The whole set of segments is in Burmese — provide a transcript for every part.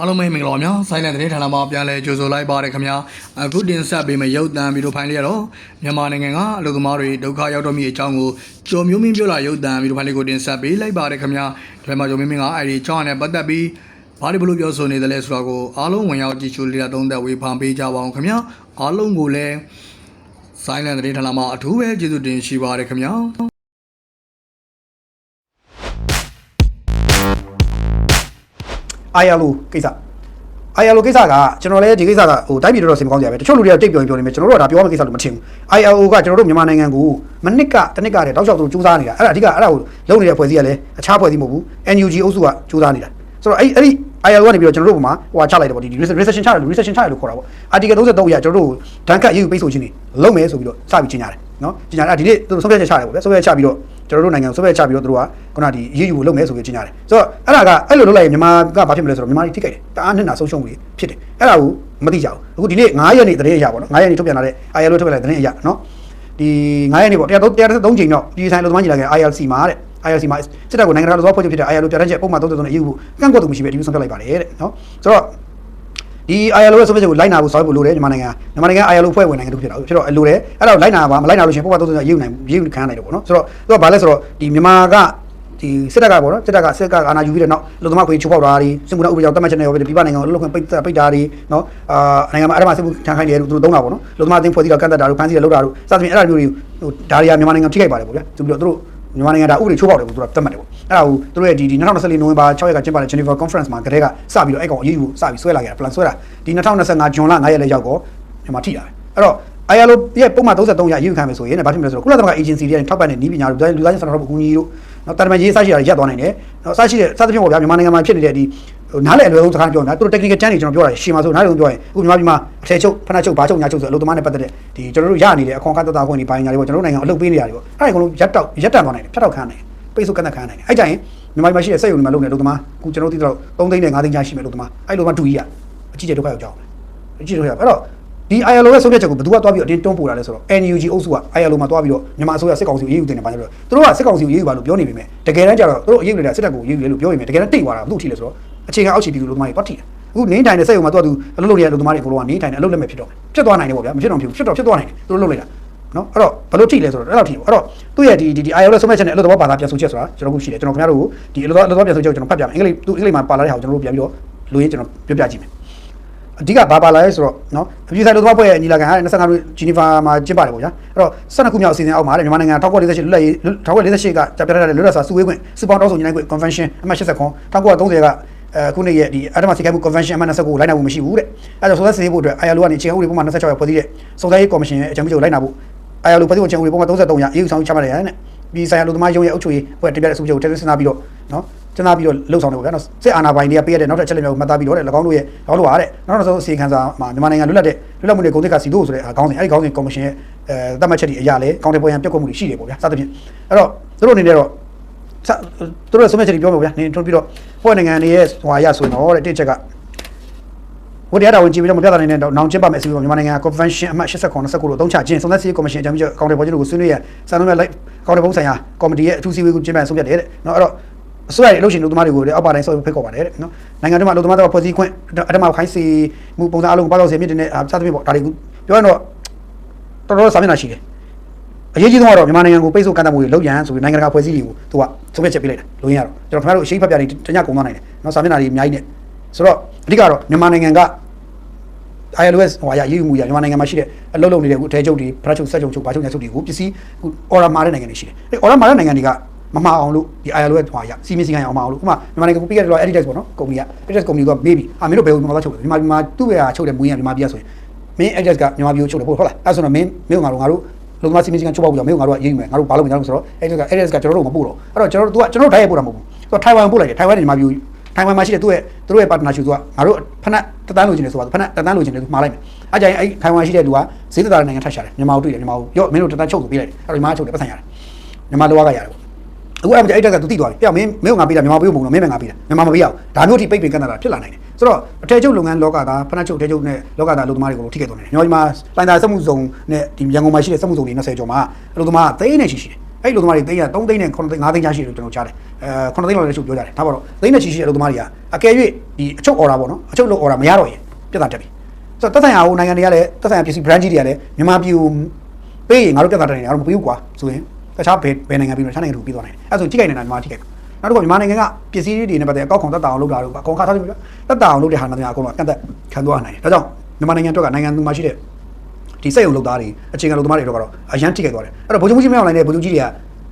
အားလုံးပဲမင်္ဂလာပါများဆိုင်းလန်တဲ့ဌာနမှာပြန်လဲကြိုဆိုလိုက်ပါရခင်ဗျာအခုတင်ဆက်ပေးမယ့်ရုပ်သံဗီဒီယိုဖိုင်လေးကတော့မြန်မာနိုင်ငံကအလုပ်သမားတွေဒုက္ခရောက်တော့မိအကြောင်းကိုကျော်မျိုးမင်းပြောလာရုပ်သံဗီဒီယိုဖိုင်လေးကိုတင်ဆက်ပေးလိုက်ပါရခင်ဗျာဒီမှာကျော်မင်းမင်းကအဲ့ဒီအကြောင်းအရာနဲ့ပတ်သက်ပြီးဘာတွေဘလို့ပြောဆိုနေတယ်လဲဆိုတော့ကိုအားလုံးဝင်ရောက်ကြည့်ရှုလေ့လာသုံးသပ်ဝေဖန်ပေးကြပါအောင်ခင်ဗျာအားလုံးကိုလည်းဆိုင်းလန်တဲ့ဌာနမှာအထူးပဲကျေးဇူးတင်ရှိပါရခင်ဗျာ အာရလိုကိစ္စအာရလိုကိစ္စကကျွန်တော်လည်းဒီကိစ္စကဟိုတိုင်းပြည်တော်တော်စိတ်မကောင်းကြရပဲတချို့လူတွေကတိတ်ပြောရင်ပြောနေမယ်ကျွန်တော်တို့ကဒါပြောမယ့်ကိစ္စလို့မထင်ဘူး ILO ကကျွန်တော်တို့မြန်မာနိုင်ငံကိုမနစ်ကတနစ်ကတည်းတောက်လျှောက်သူစူးစမ်းနေတာအဲ့ဒါအဓိကအဲ့ဒါကိုလုပ်နေတဲ့ဖွဲ့စည်းကလည်းအခြားဖွဲ့စည်းမဟုတ်ဘူး NUG အုပ်စုကစူးစမ်းနေတာဆိုတော့အဲ့အဲ့ဒီ ILO ကနေပြီးတော့ကျွန်တော်တို့ဘုံမှာဟိုချလိုက်တယ်ပေါ့ဒီ recession ချတယ် recession ချတယ်လို့ခေါ်တာပေါ့ article 33အရကျွန်တော်တို့ဒဏ်ခတ်ရေးယူပိတ်ဆို့ခြင်းတွေလုပ်မယ်ဆိုပြီးတော့စပြီးကြီးညာတယ်နော်ကြီးညာတယ်ဒီနေ့သူတို့ဆုံးဖြတ်ချက်ချတယ်ပေါ့ဗျဆုံးဖြတ်ချက်ချပြီးတော့ ကျွန်တော်တို့နိုင်ငံဆုံးဖြတ်ချက်ချပြီးတော့သူတို့ကခုနဒီရေးယူဖို့လုပ်မယ်ဆိုပြီးကြီးညာတယ်ဆိုတော့အဲ့ဒါကအဲ့လိုလုပ်လိုက်ရင်မြန်မာကဘာဖြစ်မလဲဆိုတော့မြန်မာတွေထိခိုက်တယ်တအားနဲ့နာဆုံးရှုံးမှုတွေဖြစ်တယ်အဲ့ဒါကိုမသိကြဘူးအခုဒီနေ့9ရက်နေ့တရေအရာပေါ့နော်9ရက်နေ့ထုတ်ပြန်လာတဲ့ ILO ထုတ်ပြန်လာတဲ့တရေအရာနော်ဒီ9ရက်နေ့ပေါ့133ချိန်တော့ဒီဆိုင်လုံးသမားကြီးလာခဲ့ ILC မှာတဲ့ ILC မှာစစ်တပ်ကိုနိုင်ငံတကာလောဖွဲ့ချုပ်ဖြစ်တဲ့ ILO ပြဋ္ဌာန်းချက်ပုံမှန်33နဲ့အရေးယူဖို့ကန့်ကွက်သူမရှိပဲဒီလိုဆုံးဖြတ်လိုက်ပါတယ်တဲ့နော်ဆိုတော့ ဒီ ILO ရဲ့ဆုံးဖြတ်ချက်ကိုလိုက်နာဖို့ဆောင်ရွက်ဖို့လိုတယ်မြန်မာနိုင်ငံမြန်မာနိုင်ငံ ILO ဖွဲ့ဝင်နိုင်ငံတို့ဖြစ်တာဖြစ်တော့လိုတယ်အဲ့တော့လိုက်နာပါမလိုက်နာလို့ရှိရင်ပုံမှန်33နဲ့အရေးယူနိုင်ရေးယူခံရနိုင်တယ်ပေါ့နော်ဆိုတော့သူကဘာလဲဆိုတော့ဒီမြန်မာကဒီစစ်တပ်ကပေါ့နော်စစ်တပ်ကစစ်ကအာဏာယူပြီးတဲ့နောက်လူသမားခွေချိုးပေါက်တာတွေစစ်မှုထမ်းဥပဒေကြောင့်တတ်မှတ်ချက်နဲ့ရောပြည်ပနိုင်ငံကိုလှုပ်ခွင့်ပိတ်ပိတ်တာတွေနော်အာနိုင်ငံမှာအဲ့ဒါမှစစ်မှုထမ်းခိုင်းတယ်လို့သူတို့သုံးတာပေါ့နော်လူသမားအသင်းဖွဲ့စည်းတော့ကန့်သက်တာတို့ဖမ်းဆီးတယ်လုပ်တာတို့စသဖြင့်အဲ့ဒါမျိုးတွေဟိုဒါတွေကမြန်မာနိုင်ငံထိခိုက်ပါတယ်ပေါ့ဗျာသူပြီးတော့သူတို့ မြန်မာနိုင်ငံဒါဥပဒေချိုးပေါက်တယ်ကိုသူတို့တတ်မှတ်တယ်ပေါ့အဲ့ဒါကိုသူတို့ရဲ့ဒီဒီ2024နိုဝင်ဘာ6ရက်ကကျင်းပတဲ့ Geneva Conference မှာကတည်းကစပြီးတော့အဲ့ကောင်အရေးယူစပြီးဆွဲလာခဲ့တာ plan ဆွဲတာဒီ2025ဇွန်လ9ရက်လက်ရောက်တော့မြန်မာထိတာပဲအဲ့တော့ ILO ရဲ့ပုံမှန်33ရအရေးယူခံမယ်ဆိုရင်ဘာဖြစ်မလဲဆိုတော့ကုလသမဂ္ဂ agency တွေထောက်ပံ့တဲ့နည်းပညာတွေလူသားချင်းစာနာမှုအကူအညီတို့နော်တာမန်ရေးစရှိတာရပ်သွားနိုင်တယ်နော်စရှိတဲ့စသဖြင့်ပေါ့ဗျာမြန်မာနိုင်ငံမှာဖြစ်နေတဲ့ဒီ နားလည်အလွယ်ဆုံးစကားပြောနေတာသူတို့ technical term တွေကျွန်တော်ပြောတာရှင်းပါဆိုနားလည်ဆုံးပြောရင်အခုမြန်မာပြည်မှာအထည်ချုပ်ဖဏချုပ်ဘာချုပ်ညာချုပ်ဆိုအလုပ်သမားနဲ့ပတ်သက်တဲ့ဒီကျွန်တော်တို့ရနေတဲ့အခွန်အခတတာခွင့်တွေပိုင်းညာတွေပေါ့ကျွန်တော်တို့နိုင်ငံအလုပ်ပေးနေရတယ်ပေါ့အဲ့ဒါအကုန်လုံးရပ်တောက်ရပ်တန့်သွားနိုင်တယ်ဖြတ်တောက်ခံနိုင်တယ်ပိတ်ဆို့ကန့်သက်ခံနိုင်တယ်အဲ့ကြရင်မြန်မာပြည်မှာရှိတဲ့စက်ရုံတွေမှာလုပ်နေတဲ့အလုပ်သမားအခုကျွန်တော်တို့သိတော့3သိန်းနဲ့5သိန်းကြားရှိမဲ့အလုပ်သမားအဲ့လိုမှတူကြီးရအကြီးကျယ်ဒုက္ခရောက်ကြအောင်အကြီးကျယ်ဒုက္ခရောက်အဲ့တော့ဒီ ILO ရဲ့ဆုံးဖြတ်ချက်ကိုဘယ်သူကသွားပြီးတော့အတင်းတွန်းပို့တာလဲဆိုတော့ NUG အုပ်စုက ILO မှာသွားပြီးတော့မြန်မာအစိုးရစစ်ကောင်စီကိုရေးယူတင်တယ်ပါလို့သူတို့ကစစ်ကောင်စီကိုရေးယူပါလို့ပြောနေပေမဲ့တကယ်တမ်းကျတော့သူတို့အရေးယူနေတာစစ်တပ်ကိုရေးယူတယ်လို့ပြောနေပေမဲ့တကယ်တမ်းတိတ်သွားတာဘယ်သူထိလဲဆိုတော့ အခြေခံအောက်ခြေပြည်သူလူသမားတွေပတ်ထိတယ်အခုနင်းတိုင်တဲ့စက်ရုံမှာသူကသူအလုပ်လုပ်နေတဲ့လူသမားတွေအကုန်လုံးကနင်းတိုင်တဲ့အလုပ်လက်မဲ့ဖြစ်တော့ဖြစ်သွားနိုင်တယ်ပေါ့ဗျာမဖြစ်တော့ဖြစ်ဖြစ်တော့ဖြစ်သွားနိုင်တယ်သူတို့လုပ်လိုက်တာနော်အဲ့တော့ဘယ်လိုထိလဲဆိုတော့အဲ့လိုထိပေါ့အဲ့တော့သူ့ရဲ့ဒီဒီ ILO ဆုံးဖြတ်ချက်နဲ့အလုပ်သဘောဘာသာပြန်ဆိုချက်ဆိုတာကျွန်တော်ခုရှိတယ်ကျွန်တော်ခင်ဗျားတို့ဒီအလုပ်သဘောအလုပ်သဘောပြန်ဆိုချက်ကိုကျွန်တော်ဖတ်ပြမယ်အင်္ဂလိပ်သူအင်္ဂလိပ်မှာပါလာတဲ့ဟာကိုကျွန်တော်တို့ပြန်ပြီးတော့လူရင်းကျွန်တော်ပြောပြကြည့်မယ်အဓိကဘာပါလာလဲဆိုတော့နော်အပြည်ဆိုင်လူသမားဖွဲ့ရဲ့ညီလာခံက25ခုဂျီနီဗာမှာကျင်းပတယ်ပေါ့ဗျာအဲ့တော့12ခုမြောက်အစီအစဉ်အောက်မှာတဲ့မြန်မာနိုင်ငံ1948လွတ်လပ်ရေး1948ကတပ်ပြထားတဲ့လွတ်လပ်စွာစုဝေးခွင့်စုပေါင်းတောင်းဆိုညီနိုင်ခွင့် convention အမှတ်80ခွန်1930က အဲခုနှစ်ရဲ့ဒီအတ္တမစီခိုင်မှု convention အမှတ်29ကိုလိုက်နာဖို့မရှိဘူးတဲ့အဲ့ဒါဆိုသက်စေဖို့အတွက် ILO ကနေအခြေခံဥပဒေပုံမှန်26ရောက်ဖွဲ့စည်းတဲ့စုံစမ်းရေးကော်မရှင်ရဲ့အကြံပြုချက်ကိုလိုက်နာဖို့ ILO ဖွဲ့စည်းပုံအခြေခံဥပဒေပုံမှန်33ရအေးယူဆောင်ချမှတ်ရတယ်တဲ့ဒီဆိုင်ရာလူသမားရုံးရဲ့အုပ်ချုပ်ရေးဖွဲ့တင်ပြတဲ့အစုချုပ်ကိုတက်စဉ်းစားပြီးတော့နော်စဉ်းစားပြီးတော့လှုပ်ဆောင်တယ်ပေါ့ဗျာနော်စစ်အာဏာပိုင်တွေကပေးရတဲ့နောက်ထပ်အချက်လက်မျိုးကိုမှတ်သားပြီးတော့တဲ့၎င်းတို့ရဲ့၎င်းတို့ဟာတဲ့နောက်နောက်ဆုံးအစီအခံစာမှာမြန်မာနိုင်ငံလွတ်လပ်တဲ့လွတ်လပ်မှုတွေဂုဏ်သိက္ခာစီတို့ဆိုတဲ့ခေါင်းစဉ်အဲ့ဒီခေါင်းစဉ်ကော်မရှင်ရဲ့အဲသတ်မှတ်ချက်တွေအရာလဲကောင်တယ်ပေါ်ရန်ပြက်ကွက်မှုတွေရှိတယ်ပေါ့ဗျာစသဖြင့်အဲ့တော့သူတို့အနေနဲ့တော့စ သူတို့ရဲ့ဆုံးဖြတ်ချက်တွေပြောမှာဗျာနေထုတ်ပြီးတော့ဖွဲ့နိုင်ငံတွေရဲ့ဟွာရဆိုရင်တော့တဲ့တစ်ချက်ကဝတရားတော်ဝင်ကြည့်ပြီးတော့မပြတ်နိုင်တဲ့နောင်ကျင်းပမယ်အစီအစဉ်မြန်မာနိုင်ငံ convention အမှတ်89 29ကိုအသုံးချခြင်းစုံစမ်းစစ်ကော်မရှင်အကြံပြုချက်ကောင်တယ်ပေါ်ခြင်းတို့ကိုဆွေးနွေးရစံနှုန်းမဲ့ live ကောင်တယ်ပုံဆိုင်ရာကော်မတီရဲ့အထူးစည်းဝေးကိုကျင်းပဆုံးဖြတ်တယ်တဲ့နော်အဲ့တော့အစိုးရရဲ့အလုပ်ရှင်လူသမားတွေကိုလည်းအောက်ပါတိုင်းဆောက်ဖိတ်ခေါ်ပါတယ်တဲ့နော်နိုင်ငံတော်မှာလူသမားတွေဖွဲ့စည်းခွင့်အတမခိုင်းစီမှုပုံစံအလုံးပါတော့စေမြင့်တဲ့စသဖြင့်ပေါ့ဒါတွေကိုပြောရင်တော့တော်တော်စာမျက်နှာရှိတယ် အရေးကြီးဆုံးကတော့မြန်မာနိုင်ငံကိုပိတ်ဆို့ကန့်သတ်မှုတွေလုပ်ရန်ဆိုပြီးနိုင်ငံတကာဖွဲ့စည်းတွေကိုသူကဆုံးဖြတ်ချက်ပေးလိုက်တာလုံရတော့ကျွန်တော်ခင်ဗျားတို့အရှိတ်ဖတ်ပြနေတညကုန်သွားနိုင်တယ်နော်စာမျက်နှာတွေအများကြီးနဲ့ဆိုတော့အဓိကတော့မြန်မာနိုင်ငံက ILOS ဟိုရရေးယူမှုရမြန်မာနိုင်ငံမှာရှိတဲ့အလုပ်လုပ်နေတဲ့အခုအထဲချုပ်တွေဖရက်ချုပ်ဆက်ချုပ်ချုပ်ဘာချုပ်ညာချုပ်တွေကိုပစ္စည်းအခု order မှာတဲ့နိုင်ငံတွေရှိတယ်အဲ order မှာတဲ့နိုင်ငံတွေကမမှားအောင်လို့ဒီ ILOS ဟိုရစီမင်းစီကိုင်းအောင်မအောင်လို့ဥပမာမြန်မာနိုင်ငံကပြီးခဲ့တဲ့တော့ Adidas ပေါ့နော်ကုမ္ပဏီက Adidas ကုမ္ပဏီကမေးပြီအာမင်းတို့ဘယ်လိုမြန်မာသားချုပ်လဲမြန်မာပြည်မှာသူ့ဘယ်ဟာချုပ်တယ်မွေးရမြန်မာပြည်ဆိုရင်မင်း Adidas ကမြန်မာပြည်ကိုချုပ်တယ်ဟုတ်လားအဲဆိုတော့မင်းမင်းငါတို့ငါတို့ လုံမစီမင်းစီကိုင်းချုပ်ပေါ့ကြောင့်မင်းငါတို့ကရေးယူမယ်ငါတို့ဘာလို့မရလို့ဆိုတော့ Adidas က Adidas ကကျွန်တော်တို့မပို့တော့အဲ့တော့ကျွန်တော်တို့ကကျွန်တော်တို့ဓာတ်ရိုက်ပို့တာမဟုတ်ဘူးသူကထိုင်ဝမ်ပို့လိုက်တယ်ထိုင်ဝမ်နေမြန်မာပြည်ထိုင်ဝမ်မှာရှိတဲ့သူ့ရဲ့သူတို့ရဲ့ partnership သူကငါတို့ဖက်နက်တန်းလိုချင်တယ်ဆိုပါဖက်နက်တန်းလိုချင်တယ်သူမှားလိုက်မယ်အဲကြရင်အဲ့ထိုင်ဝမ်ရှိတဲ့လူကဈေးသက်သာတဲ့နိုင်ငံထပ်ရှာတယ်မြန်မာကိုတွေ့တယ်မြန်မာကိုရော့မင်းတို့တန်းချုပ်ဆိုပေးလိုက်တယ်အဲ့တော့မြန်မာချုပ်တယ်ပတ်စံရတယ်မြန်မာလောကရတယ်ပေါ့အခုအဲ့မှာအဲ့တက်ကသူတိသွားပြီပြောင်းမင်းမင်းငါပေးတာမြန်မာပေးဖို့မလို့မင်းမငါပေးတာမြန်မာမပေးရဘူးဒါမျိုးထိပိတ်ပင်ကန့်တာဖြစ်လာနိုင်တယ် ဆိုတော့အထည်ချုပ်လုပ်ငန်းလောကသားဖက်နက်ချုပ်အထည်ချုပ်နဲ့လောကသားလူသမားတွေကိုထိခိုက်သွားတယ်ညီမဒီမှာလိုင်တာစက်မှုဇုံနဲ့ဒီရန်ကုန်မှာရှိတဲ့စက်မှုဇုံတွေ20ကျော်မှာလူသမားသိန်းနဲ့ရှိရှိတယ်အဲ့လိုသမားတွေသိန်းရ3သိန်းနဲ့9သိန်း5သိန်းချရှိတယ်ကျွန်တော်ကြားတယ်အဲ9သိန်းလောက်လည်းချုပ်ပြောကြတယ်ဒါပါတော့သိန်းနဲ့ချီရှိတဲ့လူသမားတွေကအကယ်၍ဒီအချုပ် order ပေါ့နော်အချုပ်လို့ order မရတော့ရင်ပြဿနာတက်ပြီဆိုတော့တက်ဆိုင်ရာဟိုနိုင်ငံတွေကလည်းတက်ဆိုင်ရာပစ္စည်း brand ကြီးတွေကလည်းမြန်မာပြည်ကိုပေးရင်ငါတို့ပြဿနာတက်နေတယ်ငါတို့မပေးဘူးကွာဆိုရင်တခြားဘယ်ဘယ်နိုင်ငံပြီးတော့တခြားနိုင်ငံတို့ပြီးသွားနိုင်တယ်အဲ့ဆိုကြည့်ကြနေတာမြန်မာကြည့်ကြ နောက်တစ်ခုမြန်မာနိုင်ငံကပစ္စည်းတွေနဲ့ပတ်သက်အကောက်ခွန်တက်တာအောင်လုပ်တာတို့အကောင်ခါထားလို့တက်တာအောင်လုပ်တဲ့ဟာတွေအကုန်လုံးကန့်သက်ခံသွားနိုင်တယ်ဒါကြောင့်မြန်မာနိုင်ငံအတွက်ကနိုင်ငံသူမှရှိတဲ့ဒီစက်ရုံလုပ်သားတွေအခြေခံလုပ်သားတွေတော့ကတော့အရန်ထိခိုက်သွားတယ်အဲ့တော့ဗိုလ်ချုပ်ကြီးမင်းအောင်လှိုင်နဲ့ဗိုလ်ချုပ်ကြီးတွေက